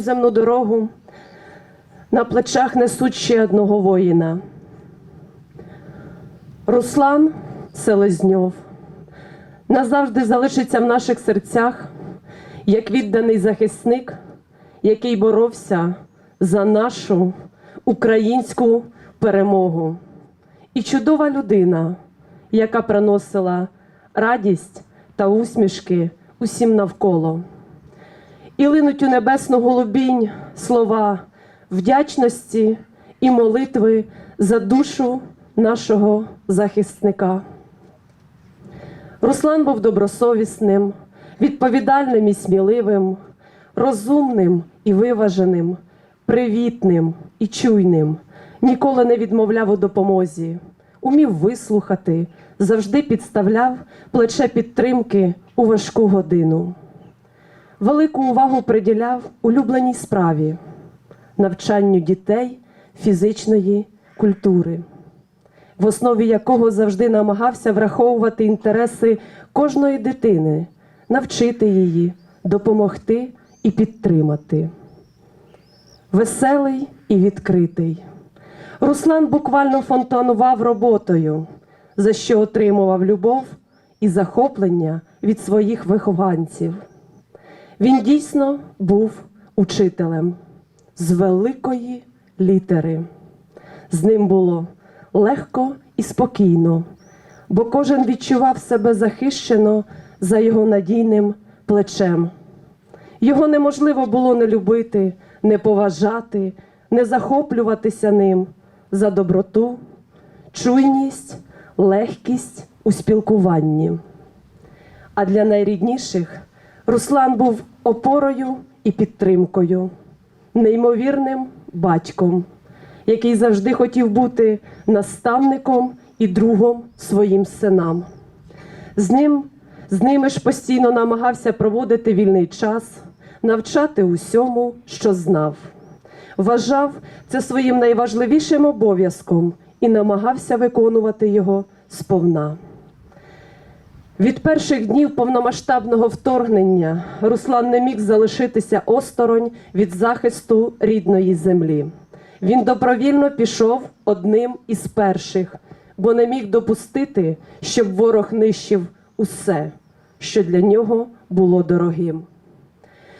в земну дорогу, на плечах несуть ще одного воїна. Руслан Селезньов назавжди залишиться в наших серцях як відданий захисник, який боровся за нашу українську перемогу. І чудова людина, яка приносила радість та усмішки усім навколо. І линуть у небесну голубінь слова вдячності і молитви за душу нашого захисника. Руслан був добросовісним, відповідальним і сміливим, розумним і виваженим, привітним і чуйним, ніколи не відмовляв у допомозі, умів вислухати, завжди підставляв плече підтримки у важку годину. Велику увагу приділяв улюбленій справі, навчанню дітей фізичної культури в основі якого завжди намагався враховувати інтереси кожної дитини, навчити її, допомогти і підтримати. Веселий і відкритий. Руслан буквально фонтанував роботою, за що отримував любов і захоплення від своїх вихованців. Він дійсно був учителем з великої літери. З ним було легко і спокійно, бо кожен відчував себе захищено за його надійним плечем. Його неможливо було не любити, не поважати, не захоплюватися ним за доброту, чуйність, легкість у спілкуванні. А для найрідніших Руслан був опорою і підтримкою, неймовірним батьком, який завжди хотів бути наставником і другом своїм синам. З ним, з ними ж постійно намагався проводити вільний час, навчати усьому, що знав. Вважав це своїм найважливішим обов'язком і намагався виконувати його сповна. Від перших днів повномасштабного вторгнення Руслан не міг залишитися осторонь від захисту рідної землі. Він добровільно пішов одним із перших, бо не міг допустити, щоб ворог нищив усе, що для нього було дорогим.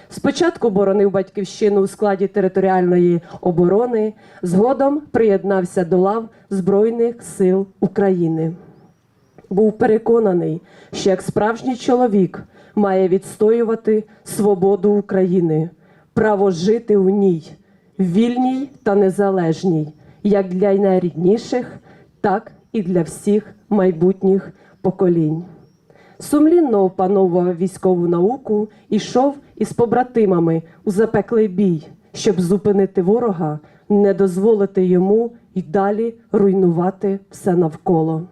Спочатку боронив батьківщину у складі територіальної оборони, згодом приєднався до лав Збройних сил України. Був переконаний, що як справжній чоловік має відстоювати свободу України, право жити у ній, вільній та незалежній, як для найрідніших, так і для всіх майбутніх поколінь. Сумлінно опановував військову науку і йшов із побратимами у запеклий бій, щоб зупинити ворога, не дозволити йому й далі руйнувати все навколо.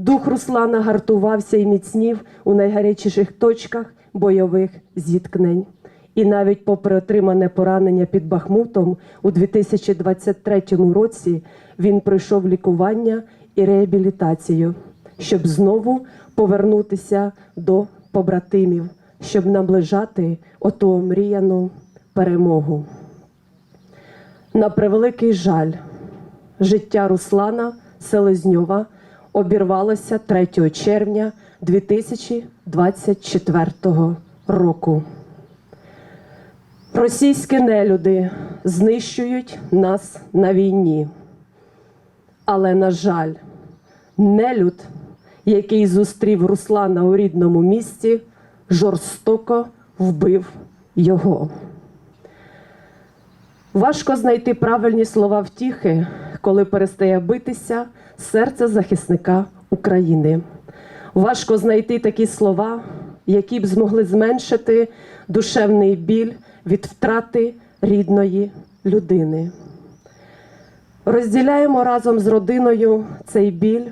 Дух Руслана гартувався і міцнів у найгарячіших точках бойових зіткнень. І навіть попри отримане поранення під Бахмутом у 2023 році він пройшов лікування і реабілітацію, щоб знову повернутися до побратимів, щоб наближати оту омріяну перемогу. На превеликий жаль, життя Руслана Селезньова обірвалося 3 червня 2024 року. Російські нелюди знищують нас на війні. Але, на жаль, нелюд, який зустрів Руслана у рідному місті, жорстоко вбив його. Важко знайти правильні слова втіхи, коли перестає битися серце захисника України. Важко знайти такі слова, які б змогли зменшити душевний біль від втрати рідної людини. Розділяємо разом з родиною цей біль,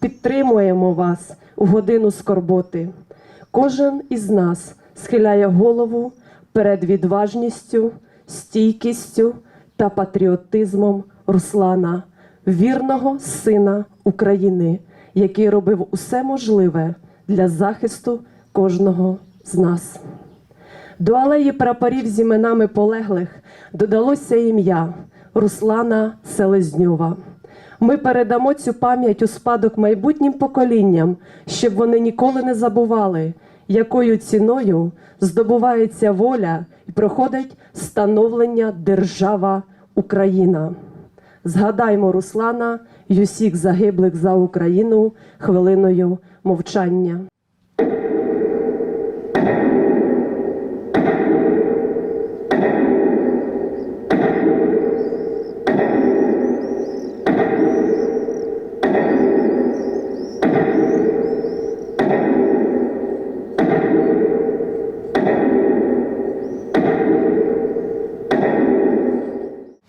підтримуємо вас у годину скорботи. Кожен із нас схиляє голову перед відважністю, стійкістю та патріотизмом Руслана, вірного сина України, який робив усе можливе для захисту кожного з нас. До алеї прапорів з іменами полеглих додалося ім'я Руслана Селезньова. Ми передамо цю пам'ять у спадок майбутнім поколінням, щоб вони ніколи не забували, якою ціною здобувається воля і проходить становлення держава Україна. Згадаймо Руслана й усіх загиблих за Україну хвилиною мовчання.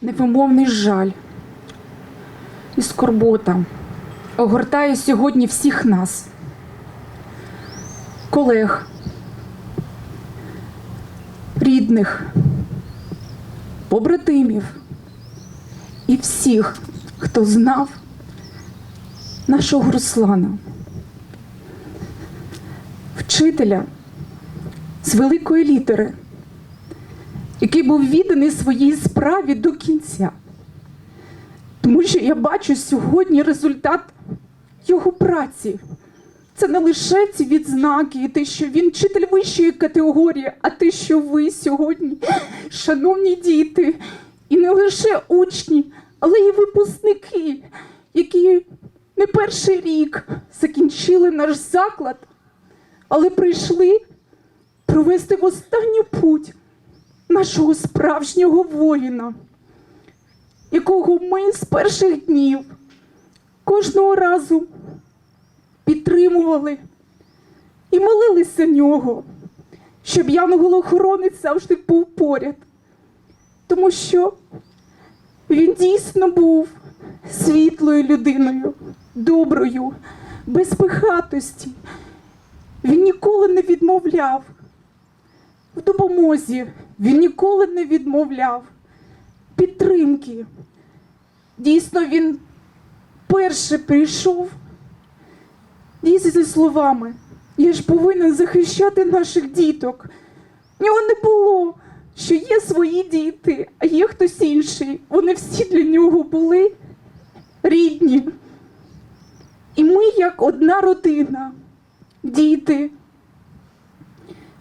Невимовний жаль скорбота. Огортає сьогодні всіх нас, колег, рідних, побратимів. І всіх, хто знав нашого Руслана, вчителя з великої літери який був відданий своїй справі до кінця. Тому що я бачу сьогодні результат його праці. Це не лише ці відзнаки, і те, що він вчитель вищої категорії, а те, що ви сьогодні, шановні діти, і не лише учні, але й випускники, які не перший рік закінчили наш заклад, але прийшли провести в останню путь нашого справжнього воїна, якого ми з перших днів кожного разу підтримували і молилися нього, щоб янголохоронець завжди був поряд. Тому що він дійсно був світлою людиною, доброю, без пихатості. Він ніколи не відмовляв в допомозі. Він ніколи не відмовляв підтримки. Дійсно, він перше прийшов дійсно зі словами. Я ж повинен захищати наших діток. В нього не було, що є свої діти, а є хтось інший. Вони всі для нього були рідні. І ми, як одна родина, діти,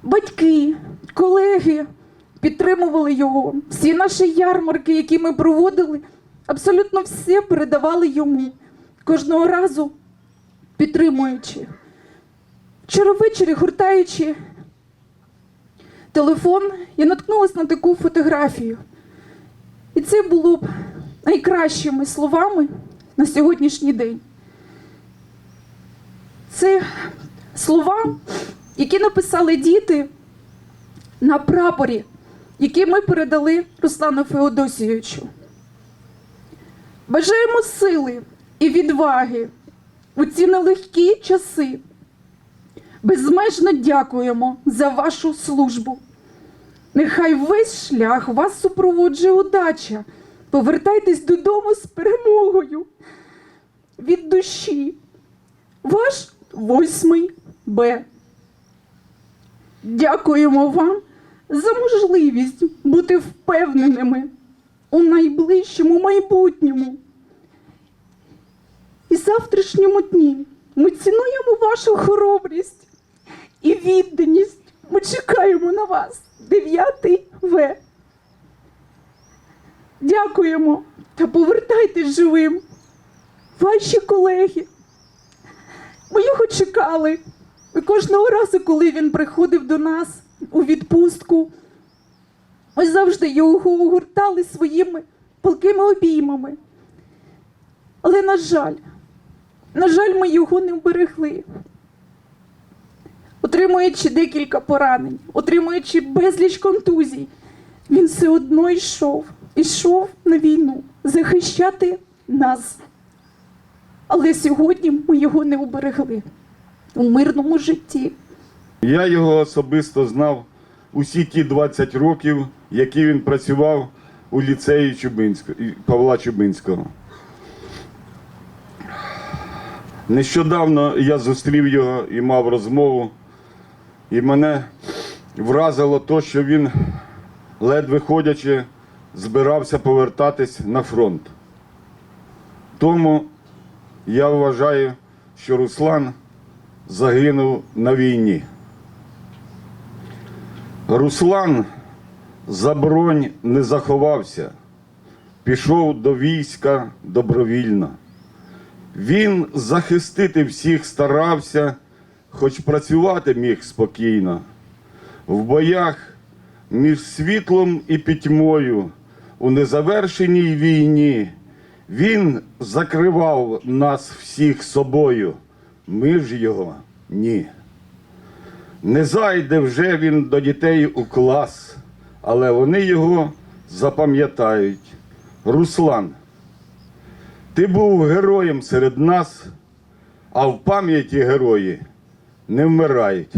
батьки, колеги підтримували його. Всі наші ярмарки, які ми проводили, абсолютно все передавали йому кожного разу підтримуючи. Вчора ввечері, гуртаючи телефон, я наткнулася на таку фотографію. І це було б найкращими словами на сьогоднішній день. Це слова, які написали діти на прапорі, який ми передали Руслану Феодосійовичу. Бажаємо сили і відваги у ці нелегкі часи. Безмежно дякуємо за вашу службу. Нехай весь шлях вас супроводжує удача. Повертайтесь додому з перемогою від душі. Ваш восьмий Б. Дякуємо вам за можливість бути впевненими у найближчому майбутньому. І завтрашньому дні ми цінуємо вашу хоробрість і відданість. Ми чекаємо на вас, 9 В. Дякуємо та повертайтесь живим. Ваші колеги. Ми його чекали. І кожного разу, коли він приходив до нас у відпустку, ми завжди його огортали своїми палкими обіймами. Але, на жаль, на жаль, ми його не вберегли. Отримуючи декілька поранень, отримуючи безліч контузій, він все одно йшов, йшов на війну захищати нас. Але сьогодні ми його не уберегли у мирному житті. Я його особисто знав усі ті 20 років, які він працював у ліцеї Чубинського, Павла Чубинського. Нещодавно я зустрів його і мав розмову, і мене вразило то, що він, ледве ходячи, збирався повертатись на фронт. Тому я вважаю, що Руслан загинув на війні. Руслан за бронь не заховався, пішов до війська добровільно. Він захистити всіх старався, хоч працювати міг спокійно. В боях між світлом і пітьмою у незавершеній війні він закривав нас всіх собою. Ми ж його ні. Не зайде вже він до дітей у клас, але вони його запам'ятають. Руслан, ти був героєм серед нас, а в пам'яті герої не вмирають.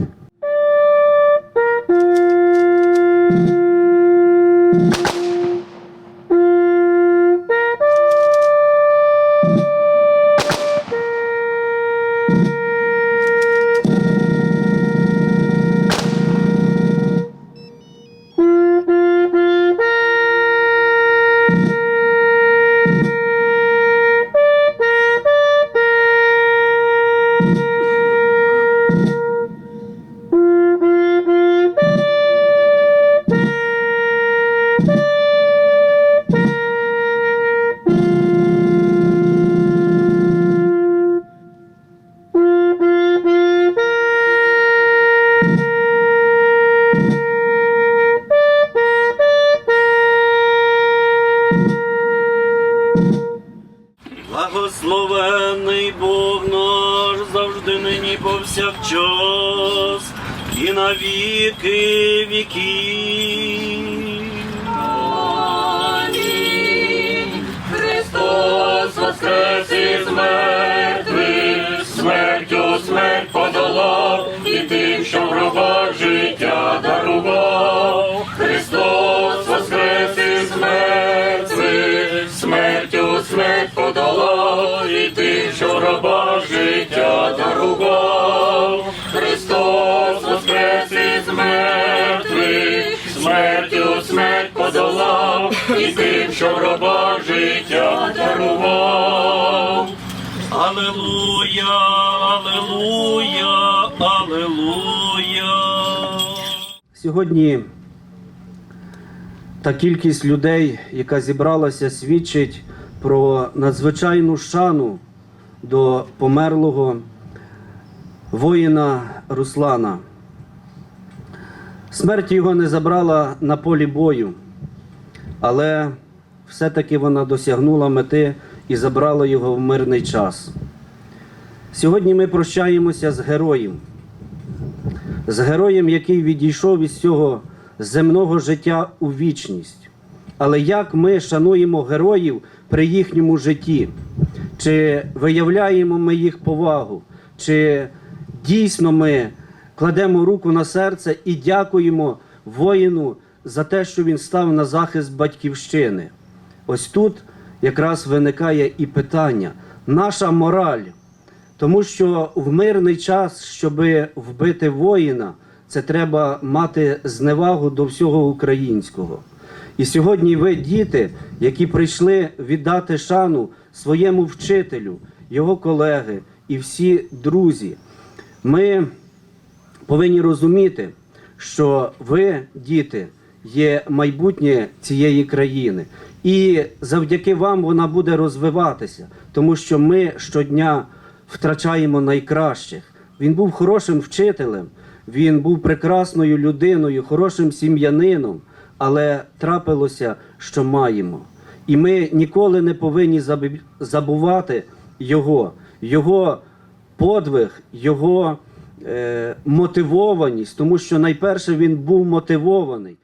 Благословенний повсякчас і на віки віків. Христос воскрес із мертвих, смертю смерть подолав, і тим, що в гробах життя дарував. Христос воскрес із мертвих, смертю смерть подолав, і тим, що в гробах життя дарував. Що в гробах життя дарував. Алелуя, алелуя, алелуя. Сьогодні та кількість людей, яка зібралася, свідчить про надзвичайну шану до померлого воїна Руслана. Смерть його не забрала на полі бою, але все-таки вона досягнула мети і забрала його в мирний час. Сьогодні ми прощаємося з героєм з героєм, який відійшов із цього земного життя у вічність. Але як ми шануємо героїв при їхньому житті? Чи виявляємо ми їх повагу? Чи дійсно ми кладемо руку на серце і дякуємо воїну за те, що він став на захист батьківщини? Ось тут якраз виникає і питання: наша мораль. Тому що в мирний час, щоб вбити воїна, це треба мати зневагу до всього українського. І сьогодні ви, діти, які прийшли віддати шану своєму вчителю, його колеги і всі друзі, ми повинні розуміти, що ви, діти, є майбутнє цієї країни. І завдяки вам вона буде розвиватися, тому що ми щодня втрачаємо найкращих. Він був хорошим вчителем, він був прекрасною людиною, хорошим сім'янином, але трапилося, що маємо. І ми ніколи не повинні забувати його, його подвиг, його е, мотивованість, тому що найперше він був мотивований.